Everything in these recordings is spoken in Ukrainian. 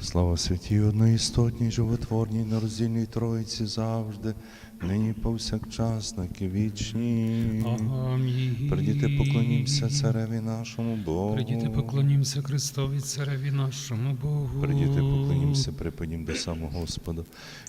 Слава святій одноістотній, животворній, нероздільній Троїці завжди, нині повсякчас, на вічні. Амінь. Придіти поклонімся цареві нашому Богу. Придіти поклонімся Христові Цареві нашому Богу. Придіти поклонімся, припадім до самого Господа.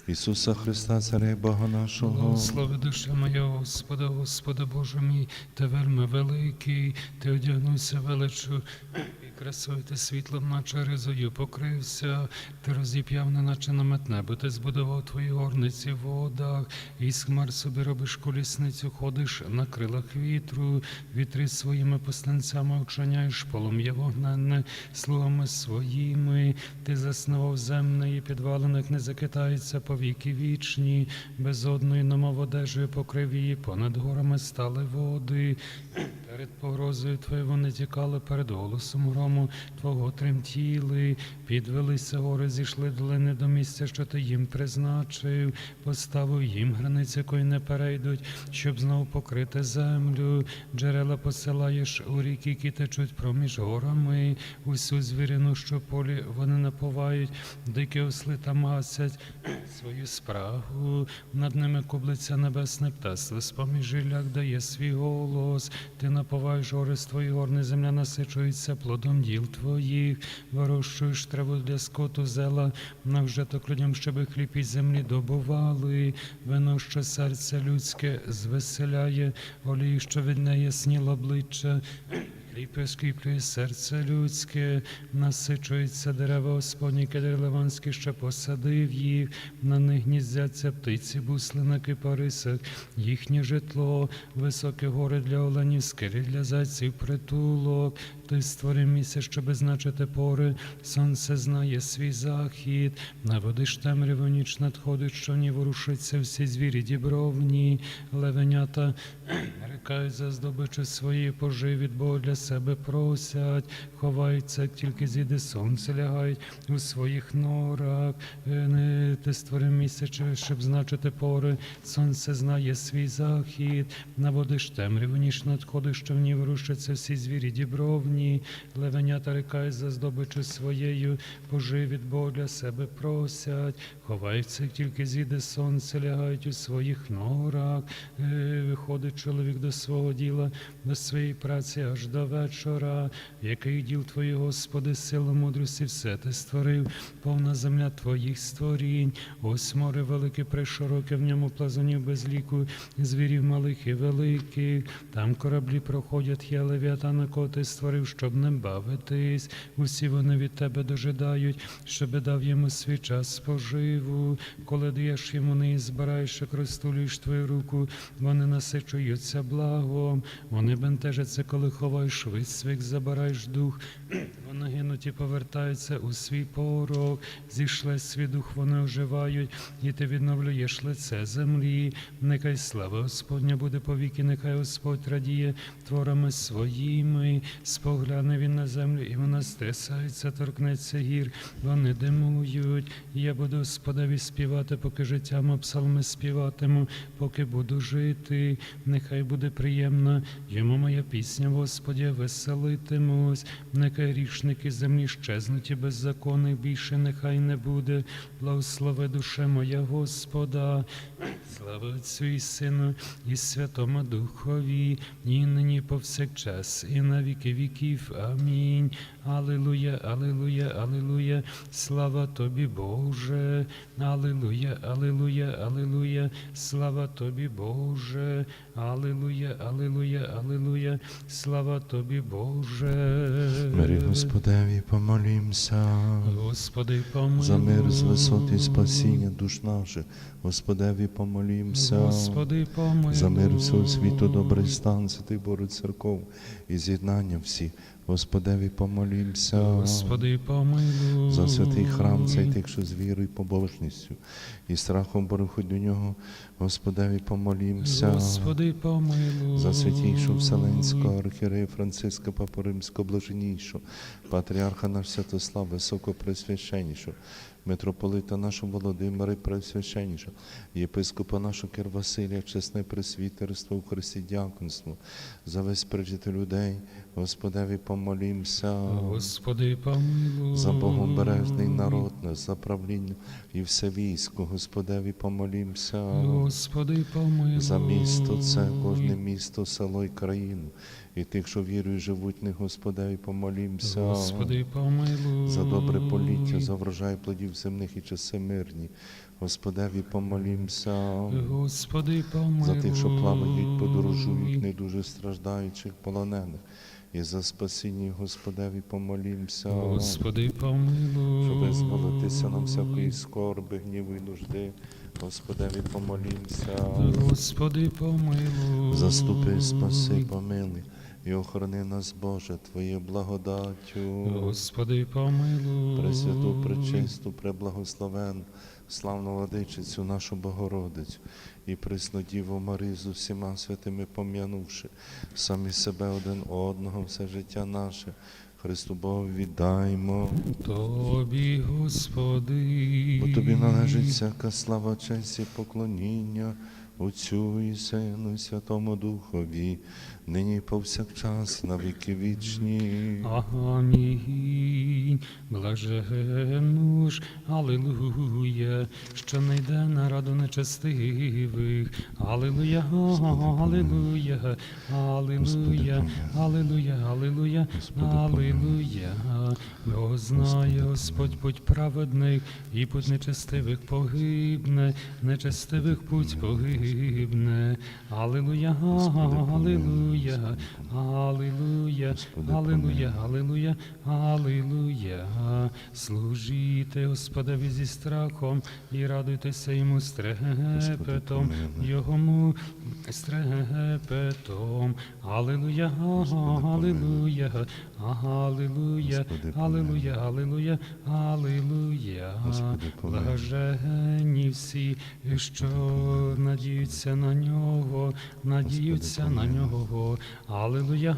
Ісуса Христа, Царя Бога нашого. Слави душа моя, Господа, Господа Боже мій, ти вельми великий, ти одягнувся величу і красою ти світлом, наче ризою покрився, ти розіп'яв, неначе намет небо, ти збудував твої горниці в водах, і хмар собі робиш колісницю, ходиш на крилах вітру, вітри своїми посланцями очиняєш полум'я вогненне, слугами своїми, ти заснував земне і підвалених не закитається по віки вічні, безодною намов одежею покрив її, понад горами стали води. Перед погрозою твоєю вони тікали перед голосом грому, твого тремтіли, підвелися гори, зійшли долини до місця, що ти їм призначив, поставив їм границі, якої не перейдуть, щоб знову покрити землю. Джерела посилаєш у ріки, які течуть проміж горами, усю звірину, що полі вони наповають, дикі осли там гасять свою спрагу, над ними кублиця небесне птаство, з-поміж жиляк дає свій голос, ти наповаєш гори з твоїх горни, земля насичується плодом діл твоїх, вирощуєш траву для скоту зела, на вжиток людям, щоби хліб із землі добували, вино, що серце людське звеселяє, олій, що від неї сніло обличчя. Хліб скріплює серце людське, насичується дерева Господні, кедр що посадив їх, на них гніздяться птиці, бусли на кипарисах, їхнє житло, високі гори для оленів, скелі для зайців, притулок. Ти створив місце, щоби значити пори, сонце знає свій захід, наводиш темряву, ніч надходить, що в ній ворушиться всі звірі дібровні, левенята нарікають за здобичу свої пожив від Бога для себе просять, ховаються, тільки зійде сонце, лягають у своїх норах. Е, не Ти створив місяць, щоб значити пори, сонце знає свій захід, наводиш темряву, ніж надходиш, що в ній ворушаться всі звірі дібровні, левенята рикають за здобичу своєю, пожив від Бога для себе просять, ховаються, тільки зійде сонце, лягають у своїх норах. Е, Виходить чоловік до свого діла, до своєї праці аж до вечора, який діл твої, Господи, сила мудрості, все ти створив, повна земля твоїх створінь, ось море велике, пришироке, в ньому плазунів без ліку, звірів малих і великих, там кораблі проходять, я левіатана, кого ти створив, щоб не бавитись. Усі вони від тебе дожидають, щоб дав йому свій час споживу. Коли даєш йому не збираєш, як розтулюєш твою руку, вони насичуються благом, вони бентежаться, коли ховаєш швидь свих, забираєш дух. Вони гинуть і повертаються у свій порог, зійшле свій дух, вони оживають, і ти відновлюєш лице землі. Нехай слава Господня буде повіки, нехай Господь радіє творами своїми, спогляне він на землю, і вона стрясається, торкнеться гір, вони димують. Я буду Господеві співати, поки життям псалми співатиму, поки буду жити. Нехай буде приємна йому моя пісня, Господі, веселитимусь. Нехай рішники землі щезнуть і беззаконних більше нехай не буде. Благослови душе моя Господа. Слава Отцю і Сину, і Святому Духові, і нині повсякчас, і на віки віків. Амінь. Алілуя, алілуя, алілуя. Слава тобі, Боже. Алілуя, алілуя, алілуя. Слава тобі, Боже. Алілуя, алілуя, алілуя. Слава тобі, Боже. Мирі Господеві, помолімся. Господи, помилуй. За мир з висоти спасіння душ наших, Господеві помолімся. Господи, помилуй. За мир всього світу, добрий стан, святий Боже церков і з'єднання всіх, Господеві помолімся. Господи, помилуй. За святий храм, цей тих, що з вірою і побожністю, і страхом переходь до нього, Господеві помолімся. Господи, помилуй. За святійшу Вселенського архірея Франциска Папу Римського блаженнішого, патріарха наш Святослав, високопресвященнішого, митрополита нашого Володимира і Пресвященніша, єпископа нашого Кир Василія, чесне пресвітерство у Христі дяконство, за весь прижити людей, Господеві помолімся. Господи, помилуй. За богобережний народ, наш, за правління і все військо, Господеві помолімся. Господи, помилуй. За місто, це кожне місто, село і країну, і тих, що вірою живуть, них Господеві помолімся. Господи, помилуй. За добре поліття, за врожай плодів земних і часи мирні. Господеві помолімся. Господи, помилуй. За тих, що плавають, подорожують, не дуже страждаючих, полонених. І за спасіння Господеві помолімся. Господи, помилуй. Щоб визволитися нам всякої скорби, гніву і нужди. Господеві помолімся. Господи, помилуй. Заступи, спаси, помилуй, і охорони нас, Боже, Твоєю благодаттю. Господи, помилуй. Пресвяту, пречисту, преблагословен, славну владичицю нашу Богородицю і присну Діву Марію з усіма святими пом'янувши, самі себе один одного, все життя наше, Христу Богу віддаймо, Тобі, Господи. бо Тобі належить всяка слава, честь і поклоніння Отцю і Сину, і Святому Духові, нині повсякчас, на віки вічні. Амінь. Блажену ж, Аллилуйя, що не йде на раду нечестивих. Аллилуйя, Аллилуйя, Аллилуйя, Аллилуйя, Аллилуйя, Аллилуйя. Бо знає Господь путь праведних, і путь нечестивих погибне, нечестивих путь погибне. Аллилуйя, Аллилуйя, Аллилуйя, Аллилуйя, Аллилуйя, Аллилуйя. Служіте Господові зі страхом і радуйтеся йому стрепетом, йому стрепетом. Аллилуйя, Аллилуйя, Аллилуйя, Аллилуйя, Аллилуйя, Аллилуйя. Блажені всі, що надіються на нього, надіються на нього. Аллилуйя,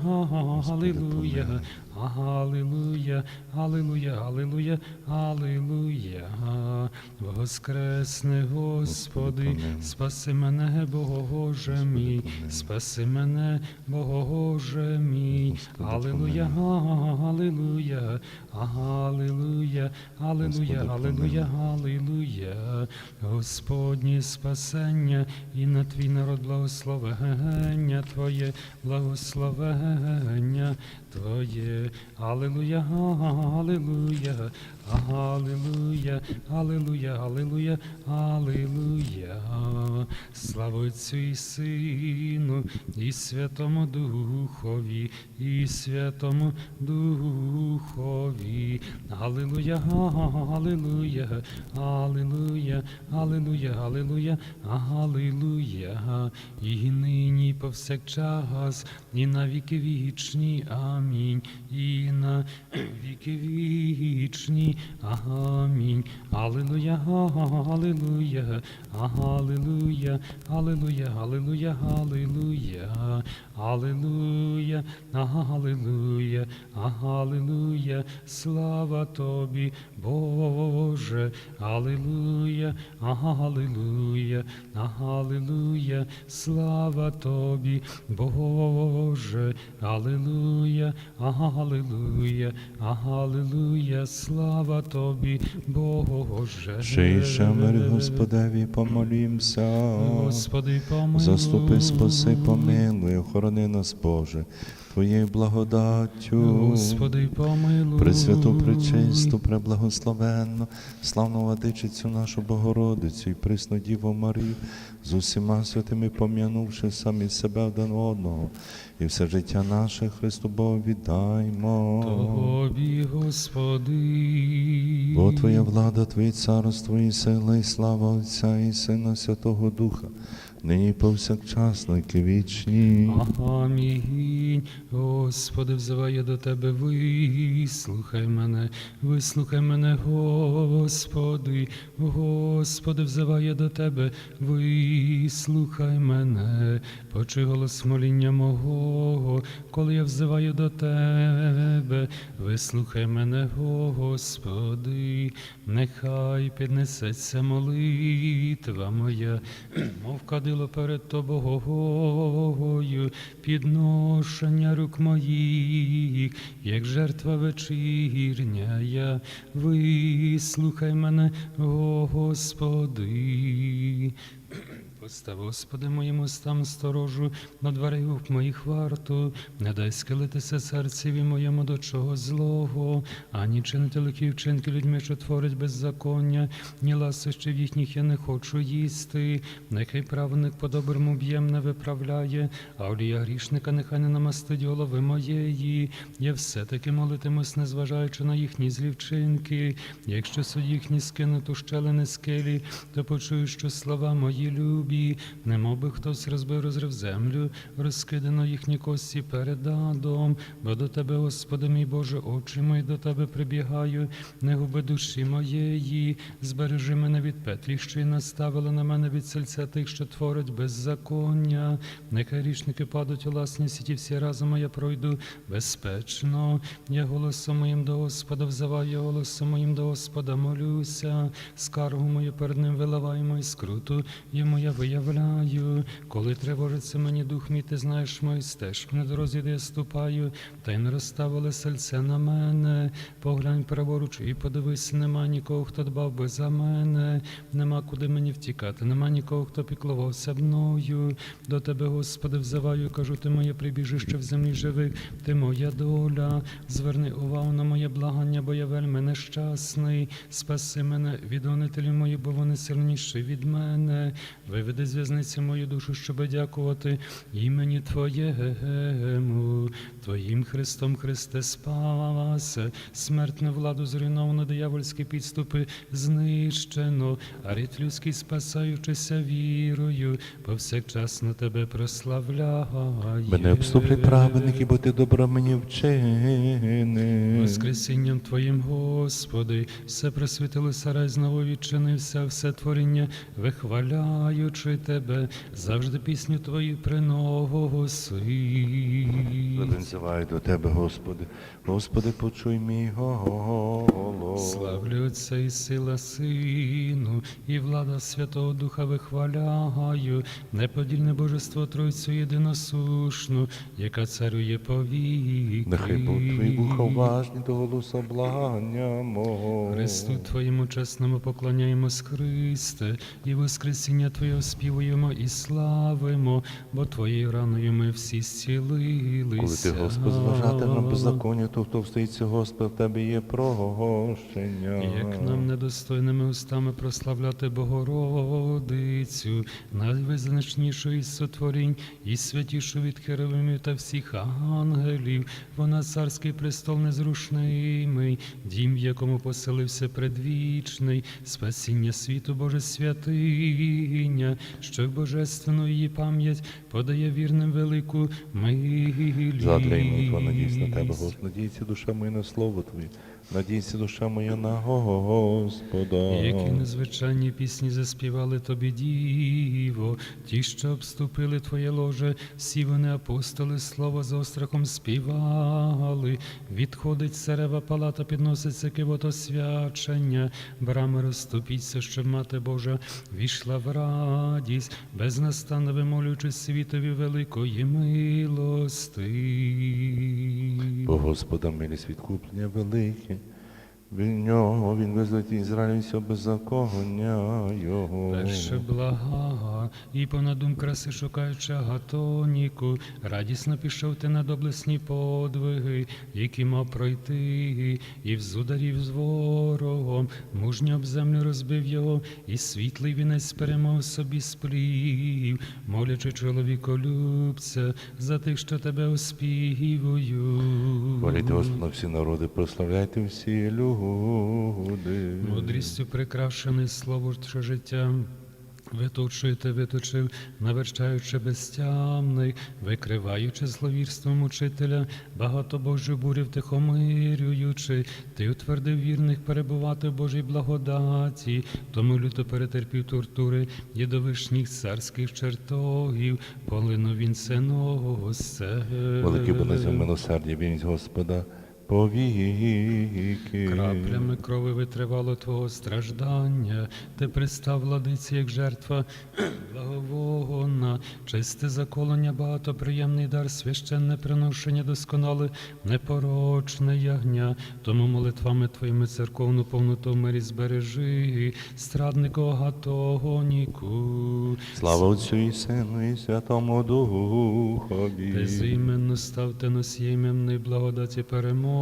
Аллилуйя, Аллилуйя, Аллилуйя, Аллилуйя, Аллилуйя. Воскресне, Господи, спаси мене, Боже мій, спаси мене, Боже мій. Аллилуйя, Аллилуйя, Аллилуйя, Аллилуйя, Аллилуйя, Аллилуйя. Господнє спасення і на твій народ благословення Твоє, благословення Твоє. Аллилуйя, Аллилуйя, Аллилуйя, Аллилуйя, Аллилуйя, Аллилуйя. Слава Отцю і Сину, і Святому Духові, і Святому Духові. Аллилуйя, Аллилуйя, Аллилуйя, Аллилуйя, Аллилуйя, Аллилуйя. І нині повсякчас, і на віки вічні. Амінь. І на віки вічні. Амінь. Аллилуйя, Аллилуйя, Аллилуйя, Аллилуйя, Аллилуйя, Аллилуйя, Аллилуйя, Аллилуйя, Аллилуйя, слава тобі, Боже, Аллилуйя, Аллилуйя, Аллилуйя, слава тобі, Боже, Аллилуйя, Аллилуйя, Аллилуйя, слава тобі, Боже. Шиша мир Господеві помолімся. Господи, помилуй. Заступи, спаси, помилуй, охорони нас, Боже, Твоєю благодаттю. Господи, помилуй. Пресвяту, пречисту, преблагословенну, славну владичицю нашу Богородицю і присну Діву Марію, з усіма святими пом'янувши самі себе один одного, і все життя наше Христу Богу віддаймо. Тобі, Господи. Бо Твоя влада, Твоє царство, і сила, і слава Отця і Сина Святого Духа, нині повсякчас, на вічні. Амінь. Господи, взиваю до Тебе, вислухай мене, вислухай мене, Господи, Господи, взиваю до Тебе, вислухай мене, почуй голос моління мого, коли я взиваю до Тебе, вислухай мене, Господи, нехай піднесеться молитва моя, мов кадило перед тобою, підношення рук моїх, як жертва вечірня, я вислухай мене, Господи. Постав, Господи, моїм устам сторожу, на дверей ух моїх варту, не дай скилитися серцеві моєму до чого злого, ані чинити лихі вчинки людьми, що творять беззаконня, ні ласощів їхніх я не хочу їсти. Нехай правник по доброму б'єм не виправляє, а олія грішника нехай не намастить голови моєї. Я все-таки молитимусь, незважаючи на їхні злі вчинки. Якщо суд їхні скинуть у щелини скелі, то почую, що слова мої любі, немов би хтось розбив розрив землю, розкидано їхні кості перед адом, бо до тебе, Господи, мій Боже, очі мої до тебе прибігаю, не губи душі моєї, збережи мене від петлі, що й наставили на мене від сельця тих, що творять беззаконня. Нехай річники падуть у власні сіті, всі разом я пройду безпечно. Я голосом моїм до Господа взиваю, голосом моїм до Господа молюся, скаргу мою перед ним виливаємо і скруту, йому я виявляю. Коли тривожиться мені дух мій, ти знаєш мої стежки на дорозі, де я ступаю, та й не розставили сельце на мене. Поглянь праворуч і подивись, нема нікого, хто дбав би за мене, нема куди мені втікати, нема нікого, хто піклувався мною. До тебе, Господи, взиваю, кажу, ти моє прибіжище в землі живих, ти моя доля. Зверни увагу на моє благання, бо я вельми нещасний. Спаси мене від гонителів моїх, бо вони сильніші від мене. Виведи з в'язниці мою душу, щоби дякувати імені Твоєму. Твоїм Христом Христе спасе, смертну владу зруйновано, диявольські підступи знищено, а рід людський спасаючися вірою, повсякчас на тебе прославляє. Мене обступлять праведники, бо ти добро мені вчини. Воскресінням Твоїм, Господи, все просвітилося, рай знову відчинився, все творіння, вихваляючи Тебе, завжди пісню Твою приноси. Визиваю до тебе, Господи. Господи, почуй мій голос. Славлю і сила Сину, і влада Святого Духа вихваляю, неподільне божество Тройцю єдиносушну, яка царює повіки. Нехай будуть твої вуха уважні до голосу благання мого. Христу Твоєму чесному поклоняємось, Христе, і Воскресіння Твоє співуємо і славимо, бо Твоєю раною ми всі зцілилися. Коли ти, Господь, зважати на беззаконня, то хто встоїться, Господь, в тебе є прощення. Як нам недостойними устами прославляти Богородицю, найвизначнішу із сотворінь, і святішу від херовимів та всіх ангелів, вона царський престол незрушний, дім, в якому поселився предвічний, спасіння світу Боже святиня, що божественну її пам'ять подає вірним велику милість. Задля надійся на тебе, Господь. Надійся душа моя на слово Твоє. Надійся душа моя на Господа. Які незвичайні пісні заспівали тобі, діво, ті, що обступили твоє ложе, всі вони апостоли, слово за острахом співали. Відходить царева палата, підноситься кивото свячення, брами розступіться, щоб мати Божа війшла в радість, безнастанно вимолюючи світові великої милости. Бо Господа милість відкуплення велике. Від нього він визволить Ізраїль все беззаконня його. Перше блага, і понадум краси шукаючи гатоніку, радісно пішов ти на доблесні подвиги, які мав пройти, і взударів з ворогом, мужньо об землю розбив його, і світлий вінець перемог собі сплів, молячи чоловіколюбця за тих, що тебе оспівую. Хваліть Господа всі народи, прославляйте всі люди. Мудрістю прикрашене слово що життя. Виточуєте, виточив, наверчаючи безтямний, викриваючи зловірством учителя, багато Божу бурів тихомирюючи, ти утвердив вірних перебувати в Божій благодаті, тому люто перетерпів тортури і до вишніх царських чертогів, полинув він синого се. Великий великий милосердя, вірність Господа повіки. Краплями крови витривало Твого страждання, ти пристав владиці, як жертва благовона, чисте заколення, багатоприємний дар, священне приношення, досконале, непорочне ягня. Тому молитвами Твоїми церковну повноту мирі збережи, страднику гатоніку. Слава Отцю і Сину і Святому Духові. Безіменно ставте носієм благодаті перемоги,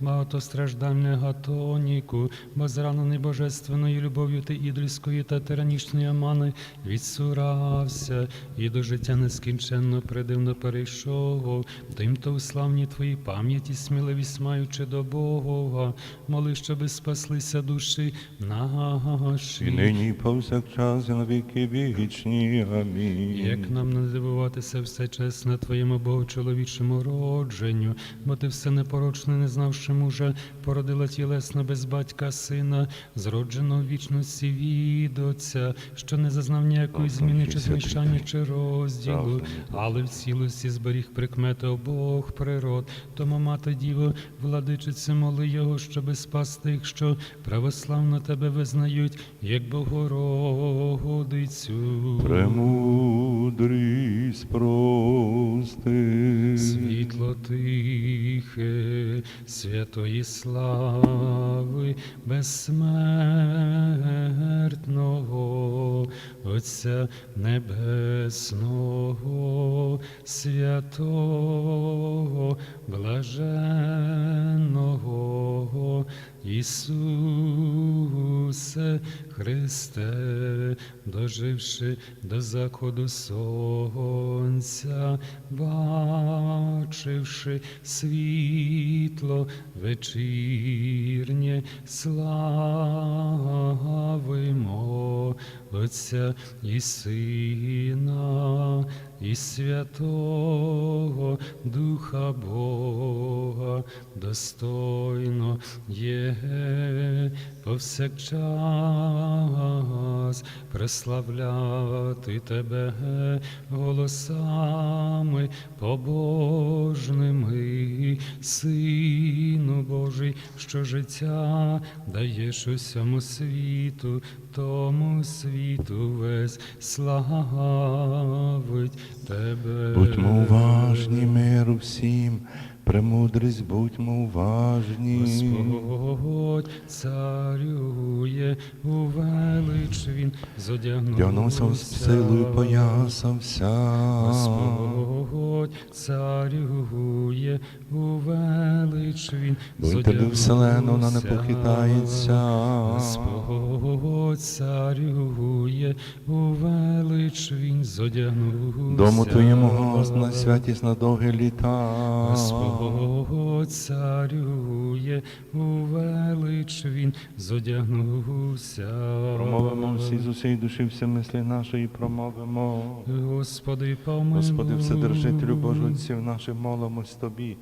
багатостраждальне гатоніку, бо зранений божественною любов'ю ти ідольської та тиранічної мани відсурався, і до життя нескінченно придивно перейшов. Тим то у славні твої пам'яті, сміливість маючи до Бога, моли, щоби спаслися душі наші. І нині повсякчас і на віки вічні. Амінь. Як нам не дивуватися все чесне Твоєму Богу чоловічому родженню, бо ти все непорочне, не знавши мужа, породила тілесно без батька сина, зродженого в вічності від Отця, що не зазнав ніякої зміни чи зміщання чи розділу, але в цілості зберіг прикмети обох природ. Тому мати діво, владичице, моли його, щоби спасти їх, що православно тебе визнають, як Богородицю. Премудрість прости. Святої слави, безсмертного, Отця Небесного, святого, блаженного, Ісусе Христе, доживши до заходу сонця, бачивши світло вечірнє, славимо Отця і Сина, і Святого Духа Бога, достойно є. Повсякчас прославляти Тебе голосами побожними, Сину Божий, що життя даєш усьому світу, тому світу весь славить Тебе. Будьмо уважні миру всім, премудрість, будьмо уважні. Господь царює, у велич він зодягнувся. Дягнувся з силою поясався. Господь царює, у велич він Бо й тебе вселену вона не похитається. Господь царює, у велич він зодягнувся. Дому твоєму гос на святість на довгі літа. Господь царює, у велич він зодягнувся. Промовимо всі з усієї душі, всі мислі нашої промовимо. Господи, помилуй. Господи, Вседержителю Божий отців наших, молимось Тобі.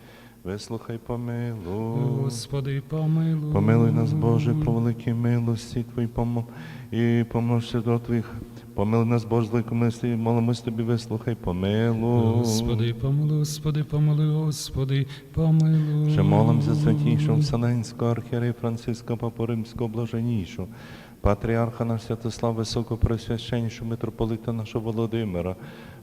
Вислухай, помилуй. Господи, помилуй. Помилуй нас, Боже, по великій милості Твої помол... і помножся до Твоїх. Помилуй нас, Боже, з милості, молимось Тобі, вислухай, помилуй. Господи, помилуй, Господи, помилуй, Господи, помилуй. Ще молимося святійшого Вселенського архієрея Франциска Папу Римського блаженнішого, патріарха наш Святослав Високопресвященнішого митрополита нашого Володимира,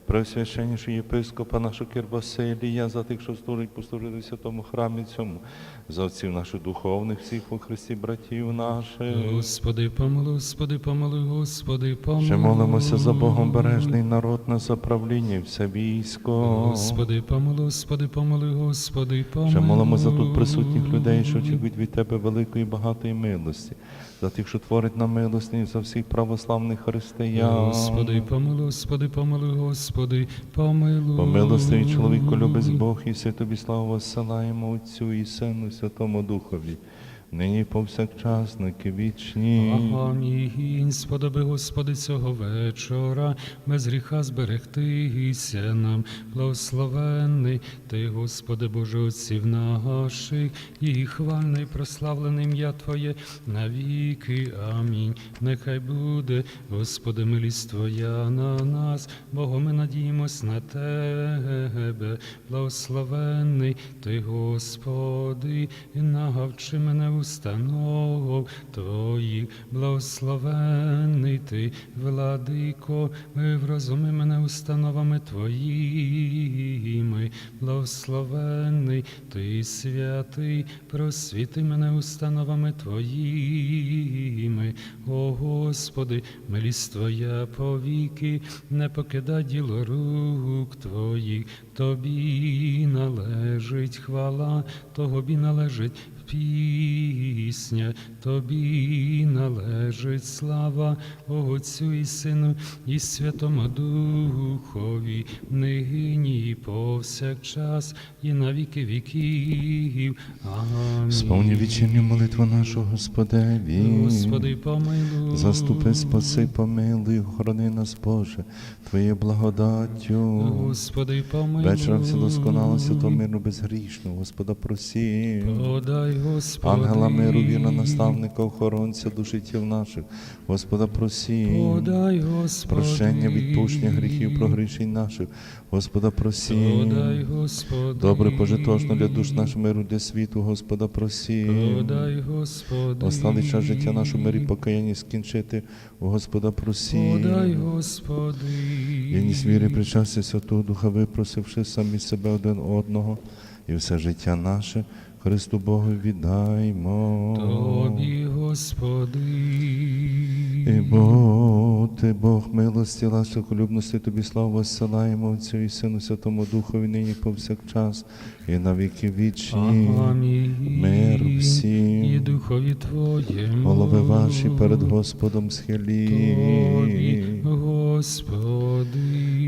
Пресвященнішого єпископа нашого Кирвасилія, за тих, що служить послужити в святому храмі цьому, за отців наших духовних, всіх у Христі братів наших. Господи, помилуй, Господи, помилуй, Господи, помилуй. Ще молимося за Богом бережний народ на заправління все військо. Господи, помилуй, Господи, помилуй, Господи, помилуй. Ще молимо за тут присутніх людей, що очікують від Тебе великої багатої милості, за тих, що творить на милості, за всіх православних християн. Господи, помилуй, Господи, помилуй, Господи, помилуй. Помилостивий чоловіку, любець Бог, і все тобі славу воссилаємо Отцю і Сину, і Святому Духові. Нині повсякчас на вічні. Амінь. Сподоби, Господи, цього вечора, без гріха зберегтися нам, благословенний Ти, Господи, Боже Отців наших, і хвальне і прославлене ім'я Твоє навіки. Амінь. Нехай буде, Господи, милість Твоя на нас, Бого, ми надіємось на Тебе, благословенний Ти, Господи, і навчи мене установ Твоїх, благословенний Ти, владико, вивразуми мене установами Твоїми, благословенний Ти, святий, просвіти мене установами Твоїми, о Господи, милість Твоя повіки, не покидай діло рук Твоїх, Тобі належить хвала, Тобі належить пісня, Тобі належить слава Отцю і Сину і Святому Духові, нині і повсякчас, і на віки віків. Амінь. Сповні вечірню молитву нашу Господеві. Господи, помилуй. Заступи, спаси, помилуй, охорони нас, Боже, Твоєю благодаттю. Господи, помилуй. Вечором все досконало, свято мирно, безгрішно, Господа просі. Подай, Господи. Ангела миру, вірна наставника, охоронця душі тіл наших, Господа просі. Подай, Господи. Прощення, відпущення гріхів, прогрішень наших, Господа просі. Подай, Господи. Добре пожитошно для душ наших миру, для світу, Господа просі. Подай, Господи. Осталий час життя нашого мирі покаянні скінчити, у Господа просі. Подай, Господи. Єдність віри, причастя Святого Духа, випросивши самі себе один одного, і все життя наше Христу Богу віддаймо. Тобі, Господи. І Бог, ти Бог милості, ласкохолюбності, тобі славу воссилаємо Отцю і Сину Святому Духові нині повсякчас і на віки вічні. Амінь. Мир всім. І Духові Твоєму. Голови ваші перед Господом схилі. Тобі, Господи.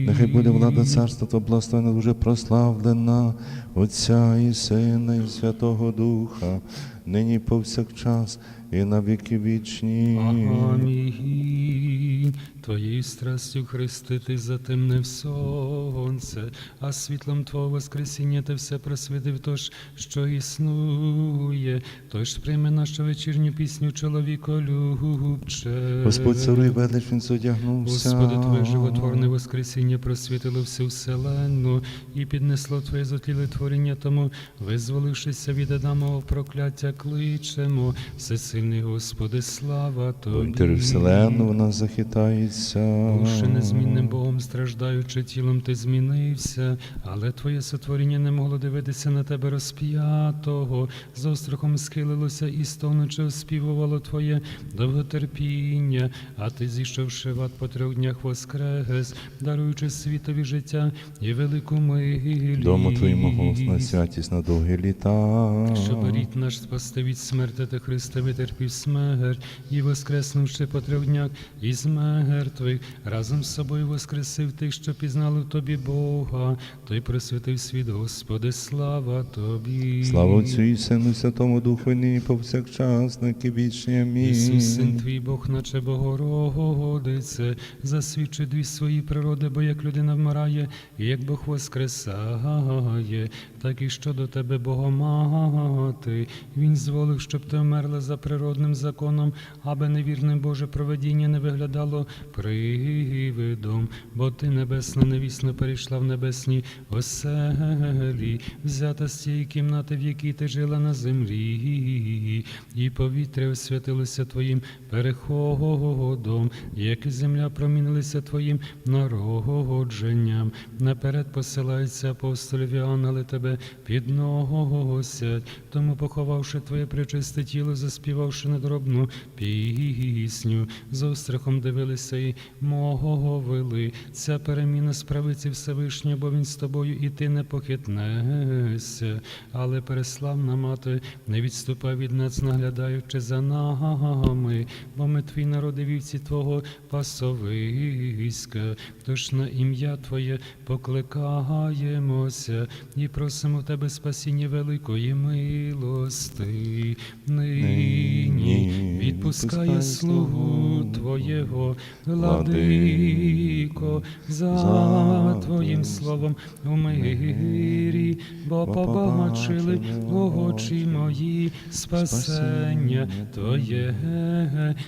Нехай буде влада царства то благословена, дуже прославлена Отця і Сина, і Святого Духа, нині повсякчас і на віки вічні. Амінь. Твоєю страстю Христи ти затемнив сонце, а світлом Твого Воскресіння ти все просвітив тож, що існує. Тож прийми нашу вечірню пісню чоловіколюбче. Господь царує велич, він зодягнувся. Господи, Твоє животворне Воскресіння просвітило всю вселенну і піднесло Твоє зотліле творіння, тому, визволившися від Адамового прокляття, кличемо, всесильний Господи, слава Тобі. Повітря вселенну вона захитається. Бувши незмінним Богом, страждаючи тілом, ти змінився, але твоє сотворіння не могло дивитися на тебе розп'ятого. З острахом схилилося і стонучи оспівувало твоє довготерпіння, а ти, зійшовши в ад по трьох днях воскрес, даруючи світові життя і велику милість. Дому твоєму голосна святість на довгі літа. Щоб рід наш спасти від смерти, та Христа витерпів смерть, і воскреснувши по трьох днях із мертвих, разом з собою воскресив тих, що пізнали в тобі Бога, той просвятив світ, Господи, слава Тобі. Слава Отцю і Сину, Святому Духу, і нині повсякчас, на віки вічні. Амінь. Ісус, син твій Бог, наче Богородице, засвідчи дві свої природи, бо як людина вмирає, і як Бог воскресає, так і щодо тебе, Богомати. Він зволив, щоб ти вмерла за природним законом, аби невірне Боже проведіння не виглядало привидом, бо ти небесна невісно перейшла в небесні оселі, взята з тієї кімнати, в якій ти жила на землі, і повітря освятилося твоїм переходом, як і земля промінилися твоїм народженням. Наперед посилаються апостолів і ангели тебе підносять, тому поховавши твоє пречисте тіло, заспівавши надробну пісню, з острахом дивилися і мовили. Ця переміна справиться Всевишня, бо він з тобою, і ти не похитнешся. Але переславна мати, не відступай від нас, наглядаючи за нами, бо ми твій народи вівці Твого пасовиська, тож на ім'я Твоє покликаємося і просимо. Просимо в тебе спасіння великої милости. Нині відпускає слугу Твоєго, Владико, за Твоїм словом у мирі, бо побачили очі мої спасення Твоє,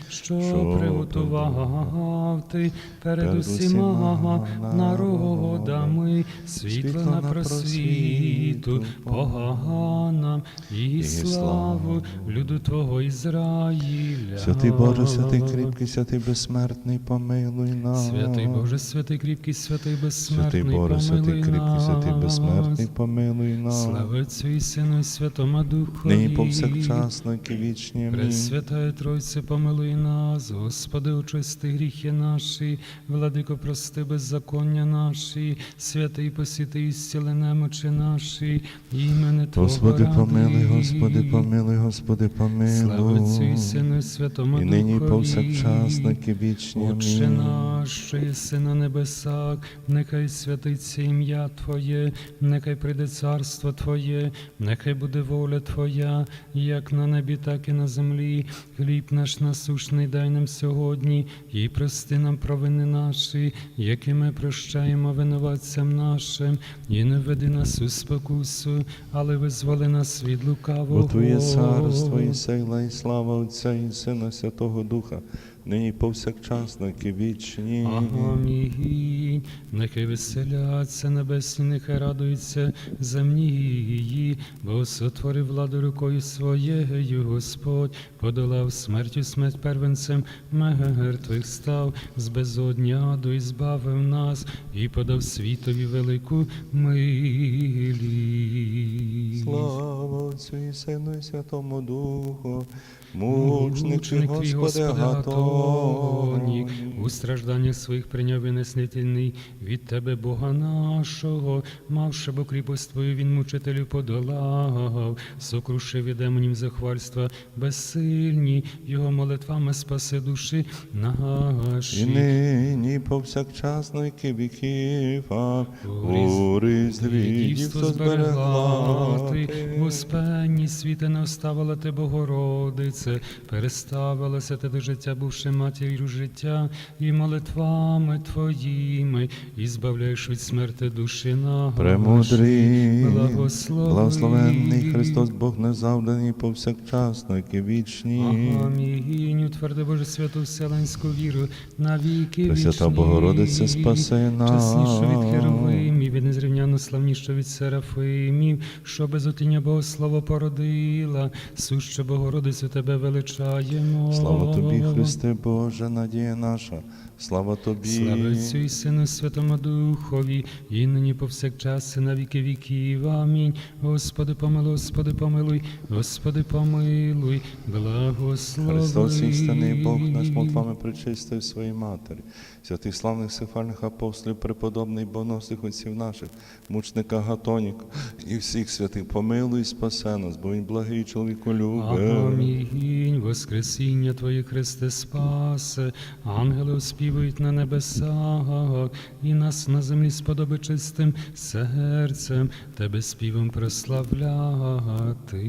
що приготував Ти перед усіма народами, світло на на просвіту, поганам і славу люду Твого Ізраїля. Святий Боже, святий кріпкий, святий безсмертний, помилуй нас. Святий Боже, святий кріпкий, святий Святий безсмертний, Боже, святий кріпкий, святий безсмертний, помилуй нас. Слава Отцю і Сину, і Святому Духові. Нині повсякчас, на віки вічні. Амінь. Пресвятая Тройце, помилуй нас, Господи, очисти гріхи наші, владико, прости беззаконня наші, святий посіти і зціли немочі наші, імене Твого Господи, ради. помилуй, Господи, помилуй, Господи, Слава Отцю і. Сину, і Святому І нині Духові. повсякчас, на віки вічні. Отче Амінь. наш, що єси на небесах, нехай святиться ім'я Твоє, нехай прийде царство Твоє, нехай буде воля Твоя, як на небі, так і на землі. Хліб наш насушний дай нам сьогодні, і прости нам провини наші, які ми прощаємо винуватцям нашим, і не веди нас у спокусу, але визволи нас від лукавого. Бо Твоє царство і сила, і слава Отця і Сина Святого Духа, нині повсякчас, на вічні. Амінь. Нехай веселяться небесні, нехай радуються земні її, бо сотворив владу рукою своєю Господь, подолав смертю смерть первенцем, мертвих став, з безодня до і збавив нас, і подав світові велику милість. Слава Отцю і Сину і Святому Духу, Мучник мучник твій, Господи Господи, Гатонік, Гатонік. у стражданнях своїх прийняв винеснительний від Тебе, Бога нашого, мавши бо кріпость Твою, він мучителю подолав, сокрушив і демонів захвальства, безсильні, його молитвами спаси душі І нині повсякчас на віки віків, гори злі, Дівство дівство зберегла ти. Господні світи не оставила ти, Богородице, переставилася ти до життя, бувши матір'ю життя, і молитвами твоїми, і збавляєш від смерти душі наші. Премудрий, благословенний Христос Бог незавданий повсякчас на віки вічні. Амінь. Утверди Боже святу вселенську віру на віки Пресвята вічні. Богородице, спаси нас. Чеснішу від херовимів, і незрівняно славнішу від серафимів, що без отіння Богослова породила, суще Богородицю тебе величаємо. Слава тобі, Христе Боже, надія наша, слава тобі. Слава Отцю і Сину, Святому Духові, і нині повсякчас, і на віки віків. Амінь. Господи, помилуй, Господи, помилуй, Господи, помилуй, благослови. Христос істинний Бог наш молитвами причистив своїй матері, святих славних сихвальних апостолів, преподобний боносних отців наших, мучника Гатоніка і всіх святих, помилуй і спасе нас, бо він благий чоловіку любить. Амінь. Воскресіння Твоє, Христе, спасе, ангели оспівують на небесах, і нас на землі сподоби чистим серцем, Тебе співом прославляти.